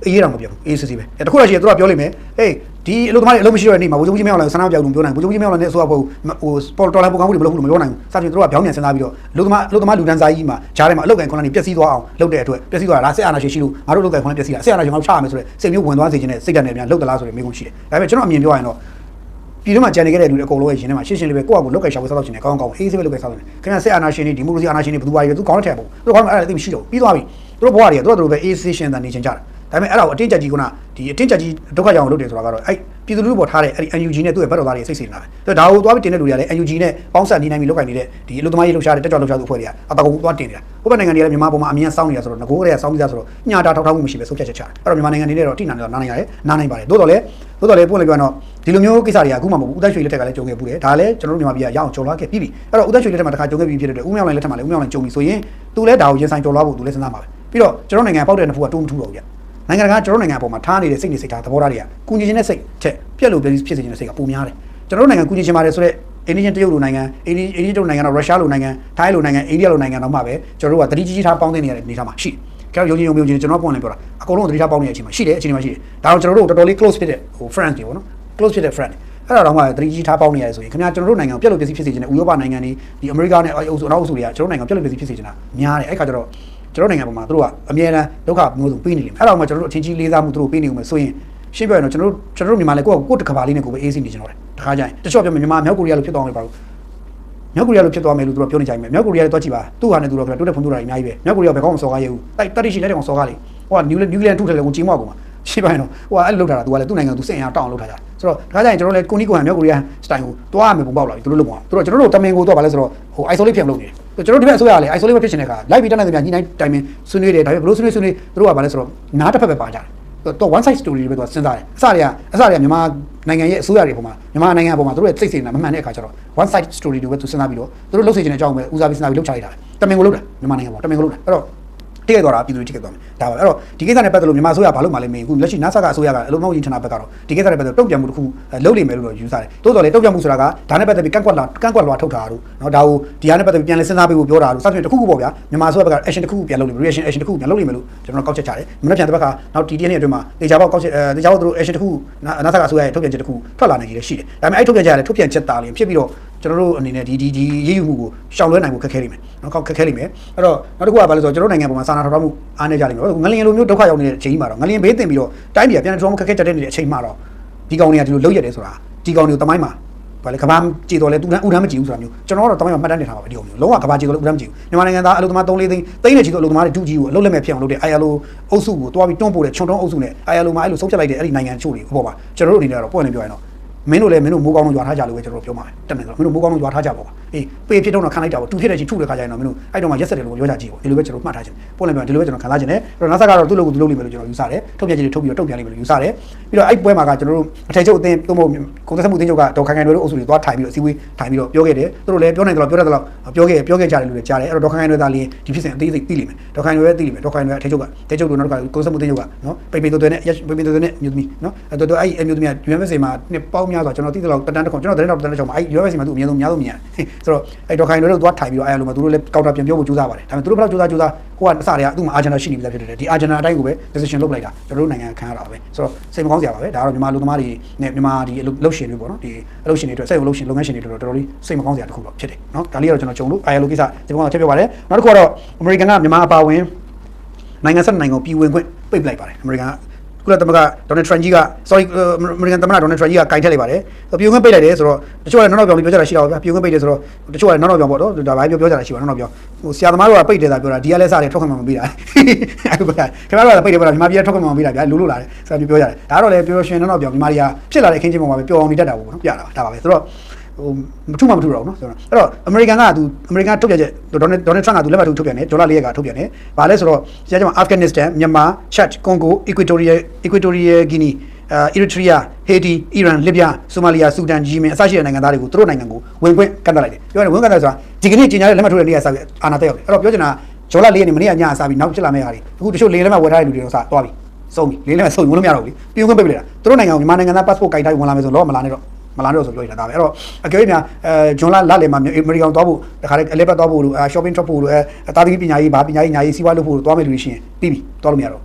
အေးရတာမပြောဘူးအေးစစ်စစ်ပဲအဲတခုတော့ရှိတယ်သူကပြောလိမ့်မယ်ဟေးဒီအလုပ်သမားတွေအလုပ်မရှိတော့တဲ့နေ့မှာဗိုလ်ချုပ်ကြီးမင်းအောင်လှိုင်ဆန္ဒပြောက်လို့ပြောနိုင်ဗိုလ်ချုပ်ကြီးမင်းအောင်လှိုင်နဲ့အစိုးရဘုတ်ဟိုစပေါ်တော်လာပုံကောင်းမှုတွေမလုပ်ဘူးလို့မပြောနိုင်ဘူးစသဖြင့်သူတို့ကပြောင်းပြန်စဉ်းစားပြီးတော့အလုပ်သမားအလုပ်သမားလူဒန်းစားကြီးမှာဂျားထဲမှာအလုပ်ကိုင်ခွန်လာနေပျက်စီးသွားအောင်လုပ်တဲ့အတွက်ပျက်စီးသွားတာလားဆက်အာဏာရှင်ရှိလို့ငါတို့လုပ်ကိုင်ခွန်ပျက်စီးတာဆက်အာဏာရှင်ငါတို့ချရမယ်ဆိုတဲ့စိတ်မျိုးဝင်သွားစေခြင်းနဲ့စိတ်ဓာတ်နဲ့ပြန်လုပ်သလားဆိုတဲ့မိကုန်းရှိတယ်ဒါပေမဲ့ကျွန်တော်အမြင်ပြောရရင်တော့ပြည်တွင်းမှာကြံနေခဲ့တဲ့လူတွေအကုန်လုံးရဲ့ရှင်ထဲမှာရှင်းရှင်းလေးပဲကိုယ့်အကူလောက်ကင်ရှာဝဲဆောက်ချင်တယ်ကောင်းကောင်းအေးဆေးပဲလောက်ကင်ဆောက်ချင်တယ်ခင်ဗျဆက်အာဏာရှင်တွေဒီမိုကရေစီအာဏာရှင်တွေဘယ်သူပါရသူကောင်းတဲ့ထက်ပေါ့သူကောင်းတယ်အဲ့ဒါသိမရှိတော့ပြီးသွားပြီသူတို့ဘဝတွေကသူတို့တို့ပဲအေးဆေးရှင်တန်နေချင်ကြတယ် ဒါပေမဲ့အဲ့ဒါကိုအတင်းကြပ်ကြီးကဒီအတင်းကြပ်ကြီးဒုက္ခကြောင့်လုပ်တယ်ဆိုတာကတော့အဲ့ပြည်သူလူထုပေါ်ထားတဲ့အဲ့ဒီ NUG နဲ့သူ့ရဲ့ဘက်တော်သားတွေစိတ်စေနေတာပဲဒါကိုသွားပြီးတင်တဲ့လူတွေကလည်း NUG နဲ့ပေါင်းဆက်နေနိုင်ပြီးလောက်ကင်နေတဲ့ဒီအလုပ်သမားရေးလှုပ်ရှားတဲ့တက်ကြွလှုပ်ရှားသူအဖွဲ့တွေကအတကုံသွားတင်နေတာဟိုဘက်နိုင်ငံတွေကလည်းမြန်မာပေါ်မှာအမြင်စောင်းနေတာဆိုတော့ငကိုးတွေကစောင်းပြီးသားဆိုတော့ညတာထောက်ထောက်မှုမရှိပဲဆုံးဖြတ်ချက်ချတယ်အဲ့တော့မြန်မာနိုင်ငံနေနဲ့တော့တိနာနေတော့နားနိုင်ရတယ်နားနိုင်ပါတယ်သို့တော်လည်းသို့တော်လည်းပို့လိုက်ပြောတော့ဒီလိုမျိုးကိစ္စတွေကအခုမှမဟုတ်ဘူးဦးတန်းရွှေလက်ထက်ကလည်းကြုံခဲ့ဘူးတယ်ဒါလည်းကျွန်တော်တို့မြန်မာပြည်ကရအောင်ကြော်လွှားခဲ့ပြီးပြီအဲ့တော့ဦးတန်းရွှေလက်ထက်မှာတစ်ခါကြုံခဲ့ပြီးဖြစ်တဲ့အတွက်ဦးမြောင်လိုင်းလက်ထက်မှာလည်းဦးမြောင်လိုင်းကြုံပြီဆိုရင်သူလည်းဒါကိုရင်ဆိုင်ကြော်လွှားဖို့သူလည်းစဉ်းစားမှာပဲပြီးတော့ကျွန်တော်နိုင်ငံပေါက်တဲ့နှစ်ဖူကတိုးမထူတော့ဘူးဗျ နိုင်ငံတကာကျွန်တော်နိုင်ငံအပေါ်မှာထားနေတဲ့စိတ်နေစိတ်ထားသဘောထားတွေကကုညီချင်းတဲ့စိတ်ချက်ပြက်လို့ဖြစ်စေခြင်းတဲ့စိတ်ကပုံများတယ်ကျွန်တော်နိုင်ငံကုညီချင်းပါတယ်ဆိုတော့အိန္ဒိယတရုတ်လိုနိုင်ငံအိန္ဒိအိန္ဒိယတို့နိုင်ငံတော့ရုရှားလိုနိုင်ငံထိုင်းလိုနိုင်ငံအိန္ဒိယလိုနိုင်ငံတော့မှပဲကျွန်တော်တို့ကတတိကြီးကြီးထားပေါင်းသိနေရတဲ့အနေထားမှာရှိတယ်ကျွန်တော်ယုံကြည်ယုံကြည်ကျွန်တော်ပုံလည်းပြောတာအကုန်လုံးတတိထားပေါင်းနေတဲ့အချိန်မှာရှိတယ်အချိန်မှာရှိတယ်ဒါတော့ကျွန်တော်တို့တော်တော်လေး close ဖြစ်တဲ့ဟို friend တွေပေါ့နော် close ဖြစ်တဲ့ friend အဲ့ဒါတော့မှတတိကြီးထားပေါင်းနေရတယ်ဆိုရင်ခင်ဗျာကျွန်တော်တို့နိုင်ငံကိုပြက်လို့ပစ္စည်းဖြစ်စေခြင်းနဲ့ဥရောပနိုင်ငံတွေဒီအမေရိကနဲ့အုပ်စုအနောက်အုပ်စုတွေကကျွန်တော်နိုင်ငံကိုပြက်လို့ပစ္စည်းဖြစ်စေခြင်းတာများတယ်အဲ့ခါကျတော့ ကျွန်တော်နိုင်ငံပေါ်မှာသူတို့ကအမြဲတမ်းဒုက္ခမျိုးစုံပေးနေတယ်အဲ့ဒါမှကျွန်တော်တို့အချင်းကြီးလေးစားမှုသူတို့ပေးနေဦးမယ်ဆိုရင်ရှင်းပြရရင်ကျွန်တော်တို့ကျွန်တော်တို့မြန်မာလည်းကိုယ့်ကိုယ်တစ်ကဘာလေးနဲ့ကိုယ်ပဲအေးစိနေကျွန်တော်တယ်တခါကျရင်တချို့ပြောမြန်မာမြောက်ကိုရီးယားလိုဖြစ်သွားမယ်ပါလို့မြောက်ကိုရီးယားလိုဖြစ်သွားမယ်လို့သူတို့ပြောနေကြတယ်မြောက်ကိုရီးယားလည်းတွက်ကြည့်ပါသူ့ဟာနဲ့သူတို့ကတိုးတက်ဖွံ့ဖြိုးတာအများကြီးပဲမြောက်ကိုရီးယားဘယ်ကောင်းမစော်ကားရဘူးတိုက်တက်ရှိလက်တောင်စော်ကားလေဟိုကနျူနျူကလီယာထုထည့်တယ်ကိုကြီးမောက်ကောင်ရှင်းပါရင်တော့ဟိုကအဲ့လိုလုပ်ထားတာသူကလည်းသူ့နိုင်ငံသူစင်ရတောင်းလုပ်ထားကြတယ်ဆိုတော့တခါကျရင်ကျွန်တော်လည်းကိုနီကိုဟန်မြောက်ကိုရီးယားစတိုင်ကိုတွားရမယ်ပုံပေါက်လာပြီသူတို့လုပ်မှာသူတို့ကျွန်တော်တို့တမင်ကိုတော့ဗာလဲဆိုတော့ဟို isolate ဖြစ်အောင်လုပ်နေတယ် ကျွန်တော်တို့ဒီဘက်အစိုးရကလည်း isolate ဖြစ်နေတဲ့အခါ live ပြီးတက်နေတဲ့ညှိနှိုင်းတိုင်ပင်ဆွေးနွေးတယ်ဒါပေမဲ့ဘလို့ဆွေးနွေးဆွေးနွေးသူတို့ကဗာလဲဆိုတော့နားတစ်ဖက်ပဲပါကြတယ်တော့ one side story တွေပဲသူကစဉ်းစားတယ်အစတွေကအစတွေကမြန်မာနိုင်ငံရဲ့အစိုးရတွေပုံမှာမြန်မာနိုင်ငံပုံမှာသူတို့ရဲ့စိတ်စိတ်နေတာမမှန်တဲ့အခါကျတော့ one side story တွေပဲသူစဉ်းစားပြီးတော့သူတို့လှုပ်စေချင်တဲ့အကြောင်းပဲဦးစားပေးစဉ်းစားပြီးလှုပ်ချလိုက်တာတမင်ကိုလှုပ်တာမြန်မာနိုင်ငံပေါ်တမင်ကိုလှုပ်တာအဲ့တော့ ထိခဲ့သွားတာပြည်သူတွေထိခဲ့သွားမယ်ဒါပါပဲအဲ့တော့ဒီကိစ္စနဲ့ပတ်သက်လို့မြန်မာအစိုးရဘာလို့မှလည်းမင်းအခုလက်ရှိ NASA ကအစိုးရကအလုံးမောက်ရင်ဌာနဘက်ကတော့ဒီကိစ္စနဲ့ပတ်သက်တုံ့ပြန်မှုတစ်ခုလုပ်နေမယ်လို့တော့ယူဆတယ်တိုးတော်လေတုံ့ပြန်မှုဆိုတာကဒါနဲ့ပတ်သက်ပြီးကန့်ကွက်လာကန့်ကွက်လွှာထုတ်တာတို့နော်ဒါကိုဒီဟာနဲ့ပတ်သက်ပြီးပြန်လည်စဉ်းစားပေးဖို့ပြောတာတို့စသဖြင့်တစ်ခုခုပေါ့ဗျာမြန်မာအစိုးရဘက်က action တစ်ခုခုပြန်လုပ်နေမယ် reaction action တစ်ခုပြန်လုပ်နေမယ်လို့ကျွန်တော်ကောက်ချက်ချတယ်မနေ့ပြန်တဲ့ဘက်ကနောက်ဒီတရက်နေ့အတွင်းမှာတေချာပေါက်ကောက်ချက်တေချာပေါက်တို့ action တစ်ခု NASA ကအစိုးရရဲ့ထုတ်ပြန်ချက်တစ်ခုထွက်လာနိုင်ရည်ရှိတယ်ဒါပေမဲ့အဲ့ထုတ်ပြန်ချက်ရတဲ့ထုတ်ပြန်ချက်တာလည်းဖြစ်ပြီးတော့ ကျွန်တော်တို့အနေနဲ့ဒီဒီဒီရေးယူမှုကိုရှောင်လွှဲနိုင်ဖို့ခက်ခဲလိမ့်မယ်။နော်ခက်ခဲလိမ့်မယ်။အဲ့တော့နောက်တစ်ခုကဘာလဲဆိုတော့ကျွန်တော်နိုင်ငံပေါ်မှာစာနာထောက်ထားမှုအားနည်းကြလိမ့်မယ်။ငလျင်လိုမျိုးဒုက္ခရောက်နေတဲ့အချိန်မှာတော့ငလျင်ဘေးတင်ပြီးတော့တိုင်းပြည်ကပြန်ထောက်မှုခက်ခဲကြတဲ့နေတဲ့အချိန်မှာတော့ဒီကောင်တွေကဒီလိုလုပ်ရတယ်ဆိုတာဒီကောင်တွေကိုတမိုင်းမှာဘာလဲကဘာကြည်တော်လဲတူတန်းဥတန်းမကြည့်ဘူးဆိုတာမျိုးကျွန်တော်ကတော့တမိုင်းမှာမှတ်တမ်းတင်ထားပါပဲဒီကောင်မျိုးလုံးဝကဘာကြည်တော်လဲဥတန်းမကြည့်ဘူးမြန်မာနိုင်ငံသားအလုပ်သမား3-4သိန်းသိန်းနဲ့ချီတော့အလုပ်သမားတွေတူကြီးကိုအလုပ်လက်မဲ့ဖြစ်အောင်လုပ်တဲ့ ILO အုပ်စုကိုတွားပြီးတွန်းပို့တဲ့ခြုံတုံးအုပ်စုနဲ့ ILO မှာအဲ့လိုဆုံးဖြတ်လိုက်တဲ့အဲ့ဒီနိုင်ငံချို့တွေအပေါ်မှာကျွန်တော်တို့အနေနဲ့ကတော့ပွင့်နေပြောရင်တော့ မင်းတို့လည်းမင်းတို့မိုးကောင်းလုံးကြွားထားကြလို့ပဲကျွန်တော်တို့ပြောမှာတက်မယ်ဆိုတော့မင်းတို့မိုးကောင်းလုံးကြွားထားကြပါအေးပေးဖြစ်တော့ခံလိုက်တာပေါ့တူဖြစ်တဲ့ချင်းထုတဲ့ခါကျရင်တော့မင်းတို့အဲ့တော့မှရက်ဆက်တယ်လို့ပြောကြကြည့်ပေါ့ဒီလိုပဲကျွန်တော်မှတ်ထားခြင်းပို့လည်းပြောဒီလိုပဲကျွန်တော်ခံစားခြင်းနဲ့အဲ့တော့ NASA ကတော့သူ့လိုကိုသူ့လုပ်လိမ့်မယ်လို့ကျွန်တော်ယူဆတယ်ထုတ်ပြန်ခြင်းတွေထုတ်ပြီးတော့တုံ့ပြန်လိမ့်မယ်လို့ယူဆတယ်ပြီးတော့အဲ့ပွဲမှာကကျွန်တော်တို့အထည်ချုပ်အသင်းသို့မဟုတ်ကုန်သက်မှုအသင်းချုပ်ကဒေါက်ခိုင်ခိုင်တွေတို့အုပ်စုတွေသွားထိုင်ပြီးတော့အစည်းအဝေးထိုင်ပြီးတော့ပြောခဲ့တယ်သူတို့လည်းပြောနိုင်တယ်လို့ပြောတတ်တယ်လို့ပြောခဲ့ပြောခဲ့ကြတယ်လို့လည်းကြားတယ်အဲ့တော့ဒေါက်ခိုင်ခိုင်တွေသာလျှင်ဒီဖြစ်စဉ်အသေးစိတ်သိလိမ့်မယ်ဒေါက်ခိုင်တွေပဲသိလိမ့်မယ်ဒေါက်ခိုင်တွေအထည်ချုပ်ကအထည်ချုပ်တို့နောက်တစ်ခါကုန်သက်မှုအသင်းချုပ်ကနော်ပိပိတိုတွေနဲ့ပိပိတိုတွေနဲ့အမျိုးသမီးနော်အဲ့တော့အဲ့အမျိုးသမီးက UMS မှာနှစ်ပေါင်းများစွာကျွန်တော်သိတယ်လို့တန်းတစ်ခေါကျွန်တော်တန်းတော့တန်းတစ်ချောင်းမှာအဲ့ UMS မှာသူအများဆုံးအများဆုံးမြင်ရတယ်ဆိုတော့အဲ့ဒေါက်ခိုင်တွေတို့သွားထိုင်ပြီးတော့အဲ့လိုမှသူတို့လည်းကောက်တာပြန်ပြောဖို့ကြိုးစားပါတယ်ဒါပေမဲ့သူတို့ဘယ်လောက်ကြိုးစားကြိုးစားကိုကအစတွေကသူ့မှာအာဂျန်နာရှိနေပြီသားဖြစ်တယ်ဒီအာဂျန်နာအတိုင်းကိုပဲ decision လုပ်လိုက်တာကျွန်တော်တို့နိုင်ငံခံရတာပဲဆိုတော့စိတ်မကောင်းစရာပါပဲဒါကတော့မြန်မာလူသမားတွေနဲ့မြန်မာဒီအလုပ်ရှင်တွေပေါ့နော်ဒီအလုပ်ရှင်တွေအတွက်စိတ်အလုပ်ရှင်လုပ်ငန်းရှင်တွေအတွက်တော်တော်လေးစိတ်မကောင်းစရာတစ်ခုတော့ဖြစ်တယ်နော်ဒါလေးကတော့ကျွန်တော်ကြုံလို့ ILO ကိစ္စဒီကောင်တော့ချက်ပြပါတယ်နောက်တစ်ခုကတော့အမေရိကန်ကမြန်မာအပါဝင်နိုင်ငံဆက်နိုင်ငံကိုပြည်ဝင်ခွင့်ပိတ်ပလိုက်ပါတယ်အမေရိကန်က ကုလသမဂ္ဂဒေါ်နယ်ထရန့်ကြီးက sorry အမေရိကန်သမ္မတဒေါ်နယ်ထရန့်ကြီးကကင်ထက်လိုက်ပါတယ်ပြည်ဝင်ခွင့်ပိတ်လိုက်တယ်ဆိုတော့တချို့ကလည်းနောက်နောက်ပြောင်ပြောကြတာရှိတာပါဗျာပြည်ဝင်ခွင့်ပိတ်တယ်ဆိုတော့တချို့ကလည်းနောက်နောက်ပြောင်ပေါ့နော်ဒါဘာပြောပြောကြတာရှိပါနောက်နောက်ပြောင်ဟိုဆရာသမားတို့ကပိတ်တယ်သာပြောတာဒီကလည်းစားတယ်ထုတ်ခွင့်မပေးတာအဲ့ဒါခင်ဗျားတို့ကပိတ်တယ်ပေါ့မြန်မာပြည်ကထုတ်ခွင့်မပေးတာဗျာလူလို့လာတယ်ဆရာပြောကြတယ်ဒါတော့လည်းပြောရှင်နောက်နောက်ပြောင်မြန်မာပြည်ကဖြစ်လာတဲ့အခင်းချင်းပုံမှာပဲပျော်အောင်နေတတ်တာပေါ့နော်ပြတာပါဒါပါပဲဆိုတော့ ဟ ဟိုမထုမှမထုတော့ဘူးเนาะဆိုတော့အဲ့တော့အမေရိကန်ကသူအမေရိကန်ထုတ်ပြန်ချက်ဒေါ်နယ်ဒေါ်နယ်ထရန့်ကသူလက်မှတ်ထိုးထုတ်ပြန်တယ်ဒေါ်လာ၄ရက်ကထုတ်ပြန်တယ်ဘာလဲဆိုတော့ဆရာကျွန်မအာဖဂန်နစ္စတန်မြန်မာချက်ကွန်ဂိုအီကွေတိုရီယယ်အီကွေတိုရီယယ်ဂီနီအာအီရီထရီးယားဟေတီအီရန်လစ်ဗျာဆိုမာလီယာဆူဒန်ဂျီမင်အစရှိတဲ့နိုင်ငံသားတွေကိုသူတို့နိုင်ငံကိုဝင်ခွင့်ကန့်သတ်လိုက်တယ်ပြောရင်ဝင်ကန့်သတ်ဆိုတာဒီကနေ့ကြီးညာတဲ့လက်မှတ်ထိုးတဲ့နေ့ကစပြီးအာဏာတက်ရောက်တယ်အဲ့တော့ပြောချင်တာဂျော်လာ၄ရက်နေ့မနေ့ကညအစပြီးနောက်ဖြစ်လာမယ့်ဟာတွေအခုတချို့လေးလက်မှတ်ဝယ်ထားတဲ့လူတွေတော့စသွားပြီစုံပြီလေးလက်မှတ်စုံဝင်လို့မရတော့ဘူးလေပြုံးခွင့်ပိတ်ပလိုက်တာသူတို့နိုင်ငံကိုမြန်မာနိုင်ငံသား passport ကိုင်တိုင်းဝင်လာမယ်ဆိုတော့မလာနဲ့တော့ မလာတော့ဆိုပြောနေတာဒါပဲအဲ့တော့အကယ်၍များအဲဂျွန်လာလက်လေမှာအမေရိကန်သွားဖို့တခါလေအလဲပတ်သွားဖို့လို့အဲ shopping trip ဖို့လို့အဲတာသီပညာရေးဘာပညာရေးညာရေးစီးပွားလုပ်ဖို့လို့သွားမယ်လူတွေရှိရင်ပြီးပြီသွားလို့မရတော့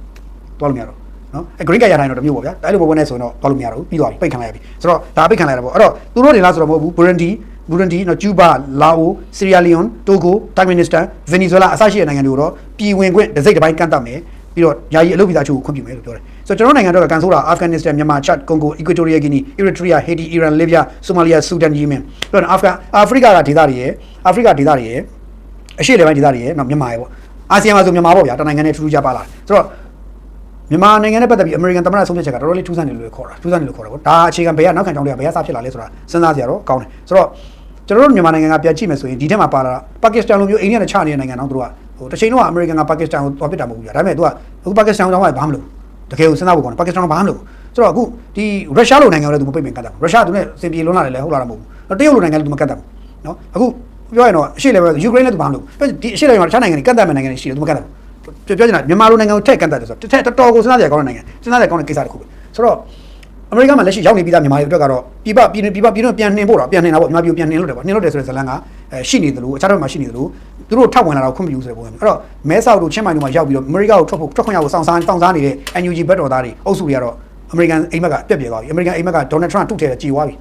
သွားလို့မရတော့နော်အဲ green card ရထိုင်တော့တမျိုးပေါ့ဗျာဒါလိုပုံပုံနဲ့ဆိုရင်တော့သွားလို့မရတော့ဘူးပြီးသွားပြီပိတ်ခံလိုက်ရပြီဆိုတော့ဒါပိတ်ခံလိုက်ရတာပေါ့အဲ့တော့သူတို့တွေလားဆိုတော့မဟုတ်ဘူး Burundi Burundi နော်ကျူးဘာလာအိုဆီရီယာလီယွန်တိုဂိုတိုင်မင်နစ္စတာဗင်နီဇွဲလားအစရှိတဲ့နိုင်ငံတွေကိုတော့ပြည်ဝင်ခွင့်တစ်စိတ်တစ်ပိုင်းကန့်သတ်မယ် ပြီးတော့ယာယီအလုပ်ဗီဇာချို့ကိုခွင့်ပြုမယ်လို့ပြောတယ်ဆိုတော့ကျွန်တော်နိုင်ငံတော့ကန်ဆိုးတာအာဖဂန်နစ္စတန်မြန်မာချတ်ကွန်ဂိုအီကွေတိုရီယာဂီနီအီရီထရီးယားဟေတီအီရန်လစ်ဗျာဆိုမာလီယာဆူဒန်ယီမင်ပြီးတော့အာဖဂန်အာဖရိကကဒေသတွေရဲ့အာဖရိကဒေသတွေရဲ့အရှေ့လေပိုင်းဒေသတွေရဲ့နော်မြန်မာရဲ့ပေါ့အာဆီယံမှာဆိုမြန်မာပေါ့ဗျာတနိုင်ငံနဲ့ထူးထူးခြားပါလာတယ်ဆိုတော့မြန်မာနိုင်ငံနဲ့ပတ်သက်ပြီးအမေရိကန်သမ္မတဆုံးဖြတ်ချက်ကတော်တော်လေးထူးဆန်းတယ်လို့ခေါ်တာထူးဆန်းတယ်လို့ခေါ်တာပေါ့ဒါအခြေခံဘယ်ကနောက်ခံကြောင်းတွေကဘယ်ကစဖြစ်လာလဲဆိုတာစဉ်းစားကြရတော့ကောင်းတယ်ဆိုတော့ကျွန်တော်တို့မြန်မာနိုင်ငံကပြန်ကြည့်မယ်ဆိုရင်ဒီထက်မှာပါလာပါကစ္စတန်လိုမျိုးအိန္ဒိယနဲ့ချနေတဲ့နိုင်ငံတော့သူတို့က ဟိုတစ်ချိန်တော့အမေရိကန်ကပါကစ္စတန်ကိုသွားပစ်တာမဟုတ်ဘူးကြာဒါပေမဲ့သူကအခုပါကစ္စတန်တော့ဘာမှမလုပ်တကယ်ကိုစဉ်းစားဖို့ကောင်းတယ်ပါကစ္စတန်ကဘာမှမလုပ်ဆိုတော့အခုဒီရုရှားလိုနိုင်ငံကလည်းသူမပိတ်ပင်ကတ်တာရုရှားကသူနဲ့စင်ပြေလွန်းလာတယ်လေဟုတ်လားမဟုတ်ဘူးတရုတ်လိုနိုင်ငံလည်းသူမကတ်တာဘူးနော်အခုပြောရင်တော့အရှေ့လေပဲယူကရိန်းလည်းသူဘာမှမလုပ်ဒီအရှေ့လေမှာတခြားနိုင်ငံတွေကတ်တတ်မဲ့နိုင်ငံတွေရှိတယ်သူမကတ်တာဘူးပြောပြောချင်တာမြန်မာလိုနိုင်ငံကိုထက်ကတ်တတ်တယ်ဆိုတော့တစ်ထက်တော်တော်ကိုစဉ်းစားကြရကောင်းတဲ့နိုင်ငံစဉ်းစားကြရကောင်းတဲ့ကိစ္စတစ်ခုပဲဆိုတော့ အမေရိကန်မှာလက်ရှိရောက်နေပြီးသားမြန်မာတွေအတွက်ကတော့ပြပပြည်ပြပပြည်တော့ပြန်နှင်ဖို့တော့ပြန်နှင်တာပေါ့မြန်မာပြည်ပြန်နှင်လို့တယ်ပေါ့နှင်လို့တယ်ဆိုတဲ့ဇလန်ကအဲရှိနေသလိုအခြားတော့မှရှိနေသလိုသူတို့ထောက်ဝင်လာတော့ခွင့်ပြုဆိုတဲ့ပုံစံအဲ့တော့မဲဆောက်တို့ချင်းမိုင်တို့မှာရောက်ပြီးတော့အမေရိကန်ကိုထွက်ဖို့ထွက်ခွင့်ရဖို့စောင့်စားစောင့်စားနေတဲ့ NUG ဘက်တော်သားတွေအုပ်စုတွေကတော့အမေရိကန်အိမ်မက်ကပြက်ပြဲသွားပြီအမေရိကန်အိမ်မက်ကဒေါ်နယ်ထရန့်ထုတ်ထည့်တယ်ကြည်သွားပြီ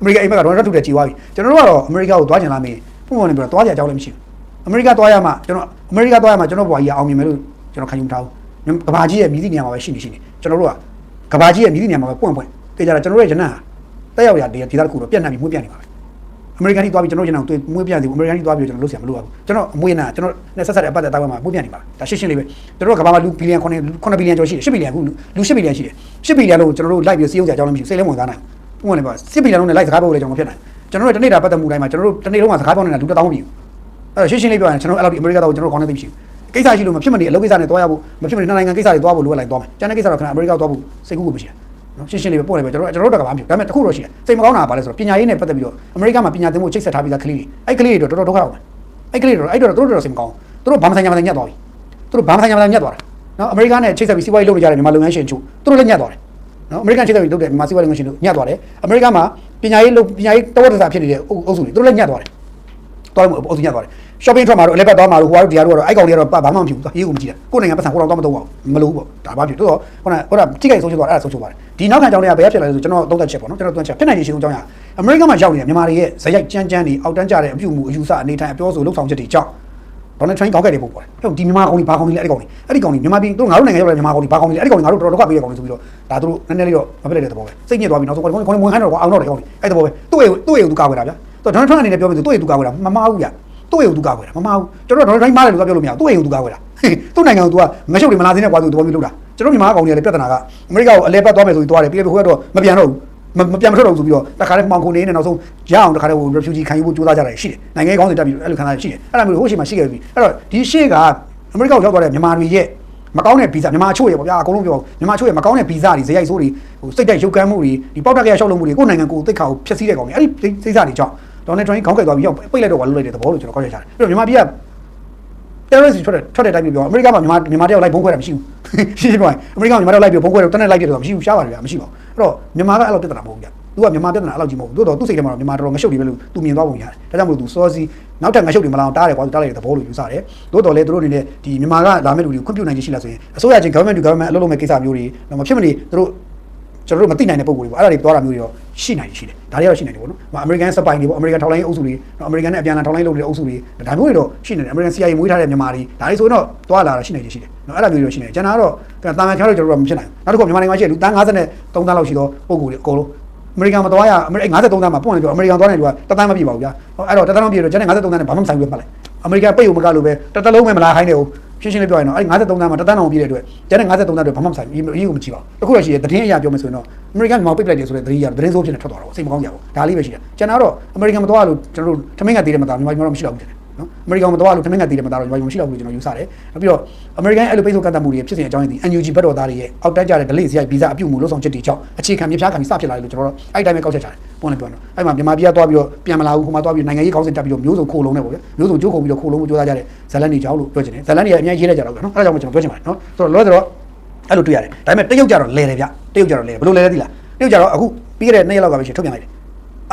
အမေရိကန်အိမ်မက်ကဒေါ်နယ်ထရန့်ထုတ်တယ်ကြည်သွားပြီကျွန်တော်တို့ကတော့အမေရိကန်ကိုသွားချင်လားမေးပုံမှန်နေပြီးတော့သွားကြအကြောင်းလည်းမရှိဘူးအမေရိကန်သွားရမှကျွန်တော်အမေရိကန်သွားရမှကျွန်တော်ဘွားကြီးအောင်မြင်မယ်လို့ကျွန်တော်ခံယူမထားဘူးကဘာကြီးရဲ့မြည်သည့်နေရာမှာပဲရှိနေရှိနေကျွန်တော်တို့က ကဘာကြီးရဲ့မြည်သည့်နေရာမှာပဲပွင့်ပွင့်တေးကြတာကျွန်တော်တို့ရဲ့ဂျနန်တက်ရောက်ရတဲ့ဒေသတစ်ခုတော့ပြန့်နှံ့ပြီးမှုပြန့်နေပါပဲအမေရိကန်ထိသွားပြီးကျွန်တော်ဂျနန်ကိုမွေးပြန့်စီအမေရိကန်ထိသွားပြီးကျွန်တော်လုပ်ဆရာမလုပ်ရဘူးကျွန်တော်အမွေးနာကျွန်တော်နဲ့ဆက်ဆက်တဲ့အပတ်သက်တာမှာမှုပြန့်နေပါဒါရှင်းရှင်းလေးပဲကျွန်တော်ကဘာမှလူဘီလီယံ9 9ဘီလီယံကျော်ရှိတယ်10ဘီလီယံခုလူ10ဘီလီယံရှိတယ်10ဘီလီယံလို့ကျွန်တော်တို့လိုက်ပြီးစီးအောင်ကြအကြောင်းလည်းမရှိဘူးစိတ်လည်းဝင်စားနိုင်ဘူးပုံမှန်လေပါ10ဘီလီယံလုံးနဲ့လိုက်စကားပြောလို့ကျွန်တော်မဖြစ်နိုင်ကျွန်တော်တို့တနေ့တာပတ်သက်မှုတိုင်းမှာကျွန်တော်တို့တနေ့လုံးကစကားပြောနေတာလူ1000ပြီအဲ့တော့ရှင်းရှင်းလေးပြောရင်ကျွန်တော်အဲ့လိုဒီအမေရိကတော့ကျွန်တော်ခေါင်းနဲ့သိမရှိဘူး ကိစ္စရှိလို့မဖြစ်မနေအလုပ်ကိစ္စနဲ့တွားရဖို့မဖြစ်မနေနိုင်ငံကိစ္စတွေတွားဖို့လိုအပ်လိုက်တွားမယ်ကျန်တဲ့ကိစ္စတော့ခဏအမေရိကတွားဖို့စိတ်ကူးကိုမရှိဘူးနော်ရှင်းရှင်းလေးပဲပို့လိုက်ပဲကျွန်တော်ကျွန်တော်တို့တကဘာမဖြစ်ဒါပေမဲ့တခုတော့ရှိတယ်စိတ်မကောင်းတာကဘာလဲဆိုတော့ပညာရေးနဲ့ပတ်သက်ပြီးတော့အမေရိကမှာပညာသင်ဖို့ချိတ်ဆက်ထားပြီးသားကလေးတွေအဲ့ကလေးတွေတော့တော်တော်ဒုက္ခရောက်တယ်အဲ့ကလေးတွေတော့အဲ့တော့သူတို့တော်တော်စိတ်မကောင်းသူတို့ဘာမဆိုင်ညာမဆိုင်ညက်သွားပြီသူတို့ဘာမဆိုင်ညာမဆိုင်ညက်သွားတယ်နော်အမေရိကနဲ့ချိတ်ဆက်ပြီးစီးပွားရေးလုပ်နေကြတယ်မြန်မာလုပ်ငန်းရှင်ချို့သူတို့လည်းညက်သွားတယ်နော်အမေရိကန်ချိတ်ဆက်ပြီးလုပ်တဲ့မြန်မာစီးပွားရေးလုပ်ငန်းရှင်တို့ညက်သွားတယ်အမေရိကမှာပညာရေးလုပ်ပညာရေးတဝက်တစားဖြစ်နေတဲ့အုပ်စုတွေသူတို့လည်းညက်သွားတယ် တော်တယ်အုပ်စုညက်သွားတယ် shopping ထွက်မှာတော့အလဲပတ်သွားမှာလို့ဟိုကတော့ဒီကတော့အဲ့ကောင်တွေကတော့ဘာမှမဖြစ်ဘူးသူရေးကိုမကြည့်တာကိုယ်နိုင်ငံပတ်စံဟိုတော့တော့မတော့ဘူးမလို့ဘူးပေါ့ဒါဘာဖြစ်တော့ခုနကဟိုကတိကျဆုံးချသွားအဲ့ဒါဆုံးချသွားတယ်ဒီနောက်ခံကြောင်းတွေကဘယ်ဖြစ်လာလဲဆိုကျွန်တော်သုံးသက်ချက်ပေါ့နော်ကျွန်တော်သုံးချက်ဖြစ်နိုင်ရရှိဆုံးကြောင်းရအမေရိကန်မှာရောက်နေတဲ့မြန်မာတွေရဲ့ဇယိုက်ကြမ်းကြမ်းတွေအောက်တန်းကြတဲ့အပြုမှုအယူဆအနေထိုင်အပြောဆိုလှုပ်ဆောင်ချက်တွေကြောင့်ဒေါ်နယ်ထရန့်ကောက်ခဲ့တယ်ပို့ပေါ်တယ်ဟုတ်ဒီမြန်မာကောင်ကြီးဘာကောင်ကြီးလဲအဲ့ဒီကောင်ကြီးအဲ့ဒီကောင်ကြီးမြန်မာပြည်တို့ငါတို့နိုင်ငံရောက်တဲ့မြန်မာကောင်ကြီးဘာကောင်ကြီးလဲအဲ့ဒီကောင်ကြီးငါတို့တော်တော်ဒုက္ခပေးတဲ့ကောင်ကြီးဆိုပြီးတော့ဒါတို့နည်းနည်းလေးတော့မဖြစ်တဲ့သဘောပဲစိတ်ညစ်သွားပြီးနောက်ဆုံးကောင်ကြီးကောင်ကြီးဝင်ခိုင်းတော့အောင်တော့တယ်ကောင်ကြီးအဲ့သဘောပဲသူ့ရဲ့သူ့ရဲ့သူကောက်ခဲ့တာဗျာ ဒေါ်နယ်ထရန့်အနေနဲ့ပြောပြီးသူ့ရဲ့သူကောက်ခဲ့တာမမှားဘူးဗျာသူ့ရဲ့သူကောက်ခဲ့တာမမှားဘူးကျွန်တော်ဒေါ်နယ်ထရန့်မားတယ်လို့ပြောလို့မရဘူးသူ့ရဲ့သူကောက်ခဲ့တာသူ့နိုင်ငံကသူကငရှုပ်တွေမလာသေးနဲ့ကွာသူသဘောမျိုးလုပ်တာကျွန်တော်မြန်မာကောင်ကြီးလည်းပြဿနာကအမေရိကန်ကိုအလဲပတ်သွားမယ်ဆိုပြီးသွားတယ်ပြီးတော့ဟိုကတော့မပြန်တော့ဘူးမမပြန်မထွက်တော့ဘူးဆိုပြီးတော့တခါတည်းမှောင်ခုနေနေနောက်ဆုံးရအောင်တခါတည်းဟို refugee ခံယူဖို့ကြိုးစားကြတာရှိတယ်နိုင်ငံရေးကောင်းတွေတက်ပြီးအဲ့လိုခံစားရရှိတယ်အဲ့ဒါမျိုးဟိုရှိမှရှိခဲ့ပြီအဲ့တော့ဒီရှေ့ကအမေရိကန်ကိုရောက်သွားတဲ့မြန်မာတွေရဲ့မကောင်းတဲ့ဗီဇမြန်မာချို့ရေပေါ့ဗျာအကုန်လုံးပြောမြန်မာချို့ရေမကောင်းတဲ့ဗီဇတွေဇယိုက်ဆိုးတွေဟိုစိတ်တိုက်ရုပ်ကမ်းမှုတွေဒီပေါက်တက်ကရရှောက်လုံးမှုတွေကိုယ်နိုင်ငံကိုသိက္ခာကိုဖျက်ဆီးတဲ့ကောင်ကြီးအဲ့ဒီစိတ်စားတွေကြောင့် ဒေါ်နယ်ထရန့်ခေါင်းကဲသွားပြီးရောက်ပိတ်လိုက်တော့ဘာလုပ်လိုက်တဲ့သဘောလို့ကျွန်တော်ကောက်ချက်ချတယ်ပြီးတော့မြန်မာပြည်က terrorist ထွက်တဲ့ထွက်တဲ့တိုင်းပြောအမေရိကမှာမြန်မာမြန်မာတယောက်လိုက်ဘုံခွဲတာမရှိဘူးရှင်းရှင်းပြောရင်အမေရိကမှာမြန်မာတယောက်လိုက်ပြီးဘုံခွဲတော့တနေ့လိုက်ပြတော့မရှိဘူးရှားပါတယ်ဗျာမရှိပါဘူးအဲ့တော့မြန်မာကအဲ့လိုပြဿနာမဟုတ်ဘူးဗျာသူကမြန်မာပြဿနာအဲ့လိုကြီးမဟုတ်ဘူးသို့တော့သူ့စိတ်ထဲမှာတော့မြန်မာတော်တော်ငရှုပ်နေပဲလို့သူမြင်သွားပုံရတယ်ဒါကြောင့်မို့သူစောစီနောက်ထပ်ငရှုပ်တွေမလာအောင်တားတယ်ကွာသူတားလိုက်တဲ့သဘောလို့ယူဆတယ်သို့တော်လည်းသူတို့အနေနဲ့ဒီမြန်မာကလာမဲ့လူတွေကိုခွင့်ပြုနိုင်ခြင်းရှိလားဆိုရင်အစိုးရချင်း government to government အလုပ်လုပ်မဲ့ကိစ္စမျိုးတွေတော့မဖြစ်မနေသူတို့ကျွန်တော်တို့မသိနိုင်တဲ့ပုံစံတွေပေါ့အဲ့ဒါတွေပြောတာမျိုးတွေတော့ ရှိနိုင်ရှိတယ်ဒါတွေကတော့ရှိနိုင်တယ်ပေါ့နော်အမေရိကန်စပိုင်တွေပေါ့အမေရိကန်ထောက်လိုင်းအုပ်စုတွေနော်အမေရိကန်နဲ့အပြန်အလှန်ထောက်လိုင်းလုပ်နေတဲ့အုပ်စုတွေဒါမျိုးတွေတော့ရှိနေတယ်အမေရိကန် CIA မွေးထားတဲ့မြန်မာတွေဒါတွေဆိုရင်တော့တွာလာတာရှိနေတယ်ရှိတယ်နော်အဲ့ဒါမျိုးတွေတော့ရှိနေတယ်ကျွန်တော်ကတော့တာမန်ချောင်းတော့ကျွန်တော်တို့ကမဖြစ်နိုင်ဘူးနောက်တစ်ခုမြန်မာနိုင်ငံမှာရှိတဲ့လူတန်း53တန်းလောက်ရှိတော့ပုံကိုယ်တွေအကုန်လုံးအမေရိကန်မှာသွားရအမေရိကန်53တန်းမှာပွင့်နေပြောအမေရိကန်သွားနေလို့ကတန်းမပြည့်ပါဘူးဗျာအဲ့တော့တန်းမပြည့်တော့ကျွန်တော်53တန်းနဲ့ဘာမှမဆိုင်ဘူးပဲပတ်လိုက်အမေရိကန်ပိတ်ဦးမကလို့ပဲတတလုံးပဲမလာခိုင်းနေဘူး ရှင်းရှင်းလေးပြောရင်တော့အဲ့53သန်းမှာတသန်းအောင်ပြည့်တဲ့အတွက်ကျန်တဲ့53သန်းအတွက်ဘာမှမဆိုင်ဘူးအရေးကိုမကြည့်ပါဘူးအခုရရှိတဲ့သတင်းအရာပြောမယ်ဆိုရင်တော့အမေရိကန်မြန်မာပိတ်ပလိုက်တယ်ဆိုတဲ့သတင်းရသတင်းဆိုးဖြစ်နေထွက်သွားတော့စိတ်မကောင်းကြဘူးဒါလေးပဲရှိတယ်ကျန်တာတော့အမေရိကန်မသွားလို့ကျွန်တော်တို့ထမင်းကတည်တယ်မသားမြန်မာပြည်မှာတော့မရှိတော့ဘူးတဲ့ နော်အမေရိကန်မသွားလို့ထမင်းကတည်တယ်မသားတော့မြန်မာပြည်မှာမရှိတော့ဘူးလို့ကျွန်တော်ယူဆတယ်နောက်ပြီးတော့အမေရိကန်အဲ့လိုပိတ်ဆို့ကန့်သတ်မှုတွေဖြစ်စဉ်အကြောင်းရင်းဒီ NUG ဘက်တော်သားတွေရဲ့အောက်တက်ကြတဲ့ delay စီရိုက်ဗီဇာအပြုတ်မှုလို့ဆောင်ချက်တွေကြောင့်အခြေခံမြေဖြားခံပြီးစဖြစ်လာတယ်လို့ကျွန်တော်တို့အဲ့တိုင်းပဲကောက်ချက်ချတယ်ပုံနဲ့ပြောတော့အဲ့မှာမြန်မာပြည်ကသွားပြီးတော့ပြန်မလာဘူးဟိုမှာသွားပြီးနိုင်ငံရေးကောင်းစဉ်တက်ပြီးတော့မျိုးစုံခိုးလုံးနေပေါ့ဗျမျိုးစုံကြိုးခုံပြီးတော့ခိုးလုံးကိုကြိုးစားကြတဲ့ဇလန်တွေကြောင့်လို့ပြောချင်တယ်ဇလန်တွေကအများကြီးရေးလိုက်ကြတော့ဗျနော်အဲ့ဒါကြောင့်ကျွန်တော်ပြောချင်ပါတယ်နော်ဆိုတော့လောဆိုတော့အဲ့လိုတွေ့ရတယ်ဒါပေမဲ့တရုတ်ကြတော့လဲတယ်ဗျတရုတ်ကြတော့လဲဘယ်လိုလဲလဲသိလားတရုတ်ကြတော့အခုပြီးခဲ့တဲ့နှစ်ရက်လောက်ကပဲရှင်ထုတ်ပြန်လိုက်တယ်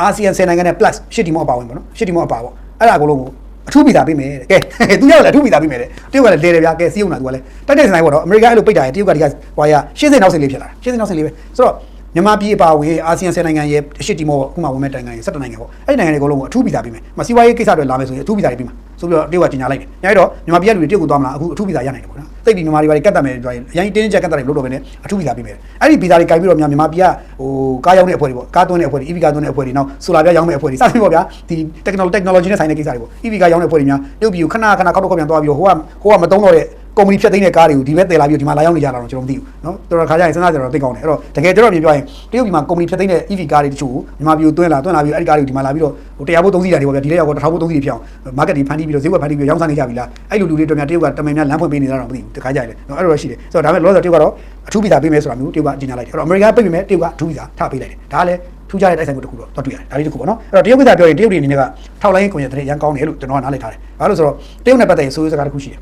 အာဆီယံ10နိုင်ငံနဲ့ plus ရှစ်တီမောအပါဝင်ပေါ့နော်ရှစ်တီမောအပါပေါ့အဲ့ဒါကိုလုံးကို အထူးဗီဇာပေးမယ်တဲ့ကဲသူရောက်လည်းအထူးဗီဇာပေးမယ်တဲ့တရုတ်ကလည်းလဲတယ်ဗျကဲစီးအောင်တာသူကလည်းတိုက်တဲ့စနိုင်ပေါ့နော်အမေရိကန်အဲ့လိုပိတ်တာရတရုတ်ကဒီကဟွာရရှင်းစင်နောက်စင်လေးဖြစ်လာတာရှင်းစင်နောက်စင်လေးပဲဆိုတော့ မြန်မာပြည်အပါအဝင်အာဆီယံ10နိုင်ငံရဲ့အရှိတီမောအခုမှဝင်မဲ့နိုင်ငံရဲ့17နိုင်ငံပေါ့အဲ့ဒီနိုင်ငံတွေကိုလုံးကိုအထူးဗီဇာပေးမယ်မစီးပွားရေးကိစ္စတွေလာမယ်ဆိုရင်အထူးဗီဇာတွေပေးမှာဆိုပြီးတော့တရုတ်ကကြီးညာလိုက်တယ်ညတော့မြန်မာပြည်ကလူတွေတရုတ်ကိုသွားမလားအခုအထူးဗီဇာရနိုင်တယ်ပေါ့နော်သိပြီမြန်မာတွေဘာတွေကတ်တတ်မယ်ပြောရင်အရင်တင်းတင်းကြပ်ကတ်တတ်တယ်လို့တော့ပဲねအထူးဗီဇာပေးမယ်အဲ့ဒီဗီဇာတွေကင်ပြီးတော့မြန်မာပြည်ကဟိုကားရောက်တဲ့အဖွဲ့တွေပေါ့ကားသွင်းတဲ့အဖွဲ့တွေ EV ကားသွင်းတဲ့အဖွဲ့တွေနောက်ဆိုလာပြရောင်းမဲ့အဖွဲ့တွေစသဖြင့်ပေါ့ဗျာဒီ technology technology နဲ့ဆိုင်တဲ့ကိစ္စတွေပေါ့ EV ကားရောင်းတဲ့အဖွဲ့တွေများတရုတ်ပြည်ကိုခဏခဏကောက်တော့ကောက်ပြန်သွားပြီးတော့ဟိုကဟိုကမတုံးတော့တဲ့ ကုမ္ပဏီဖြတ်သိမ်းတဲ့ကားတွေကိုဒီဘက်တည်လာပြီးဒီမှာလာရောက်နေကြတာတော့ကျွန်တော်မသိဘူးเนาะတော်တော်ခါကြရင်စဉ်းစားကြတော့သိကောင်းတယ်အဲ့တော့တကယ်ကျွန်တော်မြင်ပြောရင်တရုတ်ပြည်မှာကုမ္ပဏီဖြတ်သိမ်းတဲ့ EV ကားတွေတချို့ကိုမြန်မာပြည်ကိုသွင်းလာသွင်းလာပြီးအဲ့ဒီကားတွေကိုဒီမှာလာပြီးတော့ဟိုတရားဖို့သုံးစီးတာတွေပေါ့ဗျာဒီလက်ရောက်တော့တစ်ထောင်ဖို့သုံးစီးတွေဖြစ်အောင် market တွေဖန်တီးပြီးတော့ဈေးကွက်ဖန်တီးပြီးရောင်းစားနေကြပြီလားအဲ့လိုလူတွေတို့များတရုတ်ကတမင်များလမ်းဖွင့်ပေးနေတာတော့မသိဘူးတခါကြရင်เนาะအဲ့လိုတော့ရှိတယ်ဆိုတော့ဒါပေမဲ့လောလောဆယ်တရုတ်ကတော့အထူးဗီဇာပေးမယ်ဆိုတာမျိုးတရုတ်ကအကြီးညာလိုက်တယ်အဲ့တော့အမေရိကန်ပိတ်ပြီးမယ်တရုတ်ကအထူးဗီဇာထားပေးလိုက်တယ်ဒါကလည်းထူးခြားတဲ့တိုက်ဆိုင်မှုတစ်ခုတော့တော့တွေ့ရတယ်ဒါလေးတစ်ခုပေါ့နော်အဲ့တော့တရုတ်ကိစ္စပြောရင်တရုတ်တွေအနေနဲ့ကထောက်လိုင်းကွန်ရက်တဲ့ရန်ကောင်းတယ်လို့ကျွန်တော်ကနားလည်ထားတယ်ဘာလို့ဆိုတော့တရုတ်နဲ့ပတ်သက်ရင်ဆိုးစကားတစ်ခုရှိတယ်